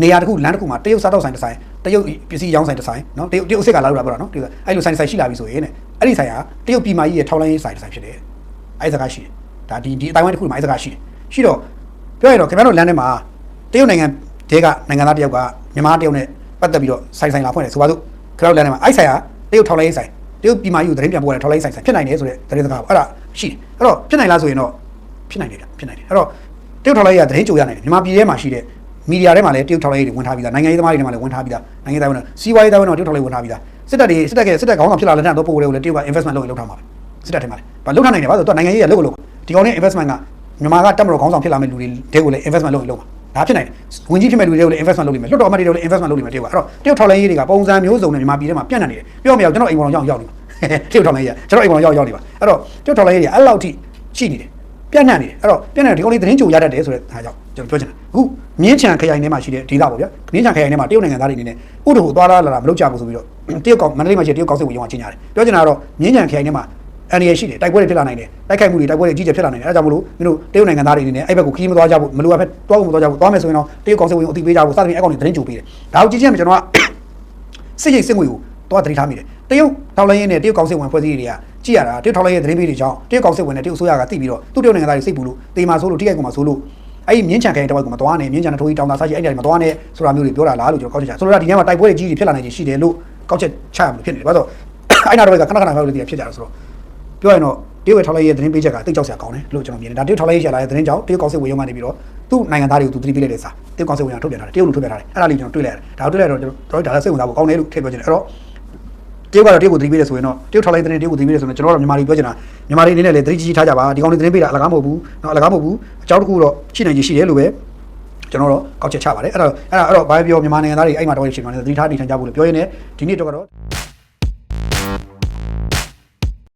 နေရာတစ်ခုလမ်းတစ်ခုမှာတရုတ်စားတော့ဆိုင်တစ်ဆိုင်တရုတ်ပစ္စည်းရောင်းဆိုင်တစ်ဆိုင်နော်တရုတ်တရုတ်အစ်စ်ကလာလို့လာပြောတာနော်တရုတ်အဲ့လိုဆိုင်ဆိုင်ရှိလာပြီဆိုရင်တဲ့အဲ့ဒီဆိုင်ကတရုတ်ပြည်မကြီးရဲ့ထောက်လိုင်းဆိုင်တစ်ဆိုင်ဖြစ်တယ်အဲ့ဒီစကားရှိတယ်ဒါဒီဒီအတိုင်းဝိုင်းတစ်ခုမှာအဲ့ဒီစကားရှိတယ်ရှိတော့ပြောရတော့ခင်ဗျားတို့လမ်းထဲမှာတရုတ်နိုင်ငံတဲကနိုင်ငံသားတယောက်ကမြန်မာတယောက်နဲ့ပတ်သက်ပြီးတော့ဆိုင်ဆိုင်လာဖွင့်တယ်ဆိုပါစို့ခင်ဗျားတို့လမ်းထဲမှာအဲ့ဆိုင်ကတရုတ်ထောက်လိုင်းဆိုင်တရုတ်ပြည်မကြီးကိုသတင်းပြန်ပို့ရတဲ့ထောက်လိုင်းဆိုင်ဆိုင်ဖြစ်နိုင်တယ်ဆိုတဲ့သတင်းစကားပေါ့အဲ့ဒါရှိတယ်အဲ့တော့ဖြစ်နိုင်လားဆိုရင်တော့ဖြစ်နိုင်တယ်ဗျဖြစ်နိုင်တယ်အဲ့တော့တရုတ်ထောက်လိုင်းကသတင်းကြိုရနိုင်တယ်မြန်မာပြည်ထဲမှာရှိတဲ့ မီဒီယာထဲမှာလည်းတရုတ်ထောက်လိုင်းတွေဝင်ထားပြီးသားနိုင်ငံရေးသမားတွေထဲမှာလည်းဝင်ထားပြီးသားနိုင်ငံရေးသမားတွေစီးပွားရေးသမားတွေတရုတ်ထောက်လိုင်းဝင်ထားပြီးသားစစ်တပ်တွေစစ်တပ်ကစစ်တပ်ခေါင်းဆောင်ဖြစ်လာတဲ့တဲ့တော့ပို့တယ်ကိုလည်းတရုတ်က investment လုပ်ရင်လုပ်ထားမှာပဲစစ်တပ်ထဲမှာလည်းဘာလုပ်ထားနိုင်တယ်ဘာလို့တော့နိုင်ငံရေးကလုပ်ကိုလုပ်ဒီကောင်နဲ့ investment ကမြန်မာကတက်မတော်ခေါင်းဆောင်ဖြစ်လာမဲ့လူတွေတဲကိုလည်း investment လုပ်ရင်လုပ်မှာဒါဖြစ်နိုင်တယ်ဝင်ကြီးဖြစ်မဲ့လူတွေကိုလည်း investment လုပ်လိမ့်မယ်လွှတ်တော်အမတ်တွေကိုလည်း investment လုပ်လိမ့်မယ်တရုတ်ကအဲ့တော့တရုတ်ထောက်လိုင်းရေးတွေကပုံစံမျိုးစုံနဲ့မြန်မာပြည်ထဲမှာပြန့်နှံ့နေတယ်ပြောမရအောင်ကျွန်တော်အိမ်ပေါ်ရောက်ရောက်နေပါတရုတ်ထောက်လိုင်းရေးကျွန်တော်အိမ်ပေါ်ရောက်ရောက်နေပါအဲ့တော့တရုတ်ထောက်လိုင်းရေးတွေအဲ့လောက်ထိရှိနေတယ်ပြန့်နှံ့နေတယ်အဲ့တော့ပြန့်နှံ့ဒီကောင်လေးသတင်းကြိုရတတ်တယ်ဆိုတဲ့အားကြောင့်ကျွန်တော်ပြောချင်တာအခု မြင်းချံခရိုင်ထဲမှာရှိတဲ့ဒေသပေါ့ဗျာမြင်းချံခရိုင်ထဲမှာတရုတ်နိုင်ငံသားတွေအနေနဲ့ဥဒ္ဓကိုသွားလာလာမလုပ်ကြဘူးဆိုပြီးတော့တရုတ်ကောင်မန္တလေးမှာရှိတဲ့တရုတ်ကောင်စစ်ဝင်ရောင်းချင်းရတယ်ပြောချင်တာကတော့မြင်းချံခရိုင်ထဲမှာအန်ရရှိတယ်တိုက်ပွဲတွေဖြစ်လာနိုင်တယ်တိုက်ခိုက်မှုတွေတိုက်ပွဲတွေအကြီးကျယ်ဖြစ်လာနိုင်တယ်အဲဒါကြောင့်မလို့မင်းတို့တရုတ်နိုင်ငံသားတွေအနေနဲ့အဲ့ဘက်ကိုခီးမသွားကြဘူးမလိုအပ်ဖက်သွားဖို့မသွားကြဘူးသွားမယ်ဆိုရင်တော့တရုတ်ကောင်စစ်ဝင်ကိုအသိပေးကြဖို့စသဖြင့်အကောင်တွေသတင်းကြိုပေးတယ်ဒါကိုကြည့်ချင်းမှာကျွန်တော်ကစစ်ရိတ်စစ်ငွေကိုတော့သတိထားမိတယ်တရုတ်ထောက်လိုင်းရေးနဲ့တရုတ်ကောင်စစ်ဝင်ဖွဲ့စည်းတွေကကြည့်ရတာတရုတ်ထောက်လိုင်းရေးသတင်းပေးတွေကြောင့်တရုတ်ကောင်စစ်ဝင်နဲ့တရုတ်အစိုးရကသိပြီးတော့သူ့တရုတ်နိုင်ငံသားတွေစိတ်ပူလို့တေမာဆိုးလို့တိကျက်ကောင်မှာဆိုးလို့ အဲ့ဒီမြင်းချံခိုင်တဝက်ကမသွားနဲ့မြင်းချံထိုးကြီးတောင်သာစားရှိအဲ့ဒီနေရာမှာသွားနဲ့ဆိုတာမျိုးတွေပြောတာလားလို့ကျွန်တော်ကောက်ချက်ချဆိုတော့ဒီညမှာတိုက်ပွဲတွေကြီးတွေဖြစ်လာနိုင်ခြင်းရှိတယ်လို့ကောက်ချက်ချရမှာဖြစ်နေတယ်ဘာလို့အဲ့နာတော့ကခဏခဏပြောလို့တည်းဖြစ်ကြတာဆိုတော့ပြောရင်တော့တရုတ်ရဲ့ထောက်လိုက်ရဲ့သတင်းပေးချက်ကတိတ်ကြောက်စရာကောင်းတယ်လို့ကျွန်တော်မြင်တယ်ဒါတရုတ်ထောက်လိုက်ရဲ့ရှာလာတဲ့သတင်းကြောင့်တရုတ်ကောင်စစ်ဝင်ရုံးကနေပြီးတော့သူ့နိုင်ငံသားတွေကိုသူသတိပေးလိုက်တဲ့စာတရုတ်ကောင်စစ်ဝင်ကထုတ်ပြန်ထားတယ်တရုတ်လူထုတ်ပြန်ထားတယ်အဲ့ဒါလေးကျွန်တော်တွေ့လိုက်ရတယ်ဒါကိုတွေ့လိုက်တော့ကျွန်တော်တို့ဒါလည်းစိတ်ဝင်စားဖို့ကောင်းတယ်လို့ထည့်ပြောချင်တယ်အဲ့တော့ တရုတ်ကတော့တရုတ်ကိုသတိပေးတယ်ဆိုရင်တော့တရုတ်ထောက်လိုက်တဲ့တရုတ်ကိုသတိပေးတယ်ဆိုရင်ကျွန်တော်တို့မြန်မာပြည်ပြောချင်တာမြန်မာပြည်အနေနဲ့လည်းသတိကြီးကြီးထားကြပါဒီကောင်တွေသတင်းပေးတာအလကားမဟုတ်ဘူးเนาะအလကားမဟုတ်ဘူးအကြောင်းတစ်ခုတော့ရှိနိုင်ခြင်းရှိတယ်လို့ပဲကျွန်တော်တို့ကောက်ချက်ချပါတယ်အဲ့တော့အဲ့ဒါအဲ့တော့ဘာပြောမြန်မာနိုင်ငံသားတွေအဲ့မှာတော့ရှိမှလည်းသတိထားနေထိုင်ကြဖို့လို့ပြောရင်းနဲ့ဒီနေ့တော့ကတော့